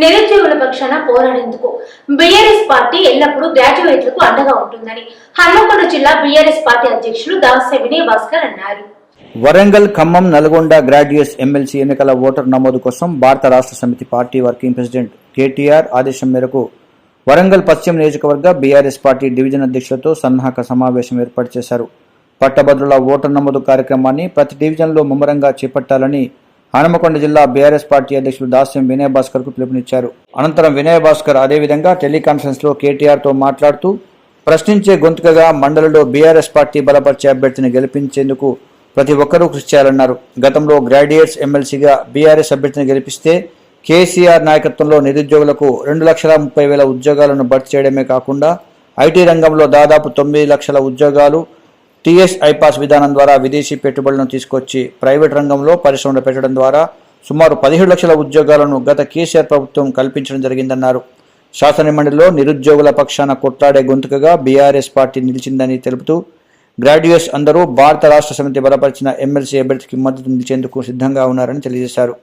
నిరుద్యోగుల పక్షాన పోరాడేందుకు. BRS party ఎల్లప్పుడూ గ్రాడ్యుయేట్లకు అండగా ఉంటుందని హన్మకొండ జిల్లా బీఆర్ఎస్ పార్టీ అధ్యక్షులు దాసరి వినయ్ భాస్కర్ అన్నారు. వరంగల్ ఖమ్మం నల్గొండ గ్రాడ్యుయేట్స్ ఎమ్మెల్సీ ఎన్నికల ఓటర్ నమోదు కోసం భారత రాష్ట్ర సమితి పార్టీ వర్కింగ్ ప్రెసిడెంట్ కేటీఆర్ ఆదేశం మేరకు వరంగల్ పశ్చిమ నియోజకవర్గ బీఆర్ఎస్ పార్టీ డివిజన్ అధ్యక్షులతో సన్నాహక సమావేశం ఏర్పాటు చేశారు. పట్టభద్రుల ఓటర్ నమోదు కార్యక్రమాన్ని ప్రతి డివిజన్లో ముమ్మరంగా చేపట్టాలని హనుమకొండ జిల్లా బీఆర్ఎస్ పార్టీ అధ్యక్షుడు దాస్యం వినయ్ భాస్కర్కు పిలుపునిచ్చారు. అనంతరం వినయ్ భాస్కర్ అదేవిధంగా టెలికాన్ఫరెన్స్లో కేటీఆర్తో మాట్లాడుతూ ప్రశ్నించే గొంతుకగా మండలిలో బీఆర్ఎస్ పార్టీ బలపరిచే అభ్యర్థిని గెలిపించేందుకు ప్రతి ఒక్కరూ కృషి చేయాలన్నారు. గతంలో గ్రాడ్యుయేట్స్ ఎమ్మెల్సీగా బీఆర్ఎస్ అభ్యర్థిని గెలిపిస్తే కేసీఆర్ నాయకత్వంలో నిరుద్యోగులకు రెండు లక్షల ముప్పై వేల ఉద్యోగాలను భర్తీ చేయడమే కాకుండా ఐటీ రంగంలో దాదాపు తొమ్మిది లక్షల ఉద్యోగాలు టీఎస్ ఐపాస్ విధానం ద్వారా విదేశీ పెట్టుబడులను తీసుకొచ్చి ప్రైవేట్ రంగంలో పరిశ్రమలు పెట్టడం ద్వారా సుమారు పదిహేడు లక్షల ఉద్యోగాలను గత కేసీఆర్ ప్రభుత్వం కల్పించడం జరిగిందన్నారు. శాసనమండలిలో నిరుద్యోగుల పక్షాన కొట్లాడే గొంతుకగా బీఆర్ఎస్ పార్టీ నిలిచిందని తెలుపుతూ గ్రాడ్యుయేట్స్ అందరూ భారత రాష్ట్ర సమితి బలపరిచిన ఎమ్మెల్సీ అభ్యర్థికి మద్దతు నిలిచేందుకు సిద్ధంగా ఉన్నారని తెలియజేశారు.